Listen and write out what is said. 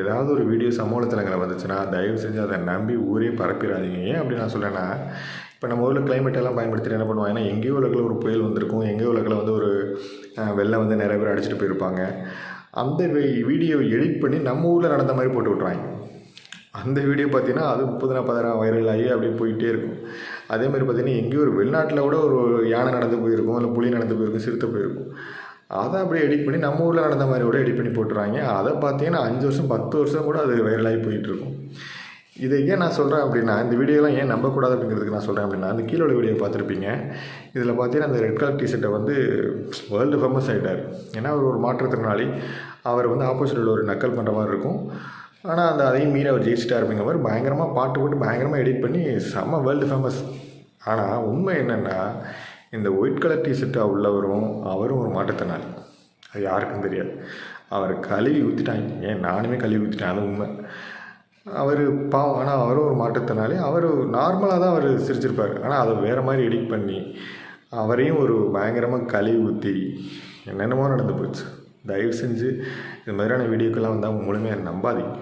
ஏதாவது ஒரு வீடியோ சமூக வந்துச்சுன்னா தயவு செஞ்சு அதை நம்பி ஊரே பரப்பிடாதீங்க ஏன் அப்படி நான் சொல்லேன்னா இப்போ நம்ம ஊரில் climate எல்லாம் பயன்படுத்திட்டு என்ன பண்ணுவாங்க ஏன்னா எங்கேயோ உலகில் ஒரு புயல் வந்திருக்கும் எங்கேயோ உலகில் வந்து ஒரு வெள்ளம் வந்து நிறைய பேர் அடிச்சுட்டு போயிருப்பாங்க. அந்த வீடியோவை எடிட் பண்ணி நம்ம ஊரில் நடந்த மாதிரி போட்டு விட்றாங்க அந்த வீடியோ பார்த்தீங்கன்னா அது முப்பது நாற்பதாயிரம் வைரல் ஆகி அப்படியே போயிட்டே இருக்கும். அதே மாதிரி பார்த்தீங்கன்னா எங்கேயோ ஒரு வெளிநாட்டில் கூட ஒரு யானை நடந்து போயிருக்கும் இல்லை புலி நடந்து போயிருக்கும் சிறுத்தை போயிருக்கும். அதை அப்படியே எடிட் பண்ணி நம்ம ஊரில் நடந்த மாதிரி கூட எடிட் பண்ணி போட்டுறாங்க. அதை பார்த்தீங்கன்னா அஞ்சு வருஷம் பத்து வருஷம் கூட அது வைரலாகி போயிட்டுருக்கும் இதை ஏன் நான் சொல்கிறேன் அப்படின்னா இந்த வீடியோலாம் ஏன் நம்பக்கூடாது அப்படிங்கிறதுக்கு நான் சொல்கிறேன் அப்படின்னா அந்த கீழே உள்ள வீடியோ பார்த்துருப்பீங்க. இதில் பார்த்தீங்கன்னா அந்த ரெட் கலர் டிஷர்ட்டை வந்து வேர்ல்டு ஃபேமஸ் ஆகிட்டார் ஏன்னா அவர் ஒரு மாற்றுத்திறனாளி. அவர் வந்து ஆப்போசிட்டில் ஒரு நக்கல் பண்ணுற மாதிரி இருக்கும். ஆனால் அந்த அதையும் மீறி அவர் ஜெயிச்சிட்டார் அப்படிங்கிற மாதிரி பயங்கரமாக பாட்டு போட்டு பயங்கரமாக எடிட் பண்ணி செம்ம வேர்ல்டு ஃபேமஸ் ஆனால் உண்மை என்னென்னா இந்த ஒயிட் கலர் டிஷர்ட்டாக உள்ளவரும் அவரும் ஒரு மாற்றுத்திறனாளி. அது யாருக்கும் தெரியாது. அவர் கழுவி ஊற்றிட்டாங்க ஏன்? நானுமே கழுவி ஊற்றிட்டேன் அது உண்மை. அவர் பாவம். ஆனால் அவரும் ஒரு மாற்றத்தினாலே அவர் நார்மலாக தான் அவர் சிரிச்சிருப்பார். ஆனால் அதை வேறு மாதிரி எடிட் பண்ணி அவரையும் ஒரு பயங்கரமாக கழுவி ஊற்றி என்னென்னமோ நடந்து போச்சு. தயவு செஞ்சு இது மாதிரியான வீடியோக்கெல்லாம் வந்தால் முழுமையாக நம்பாதீங்க.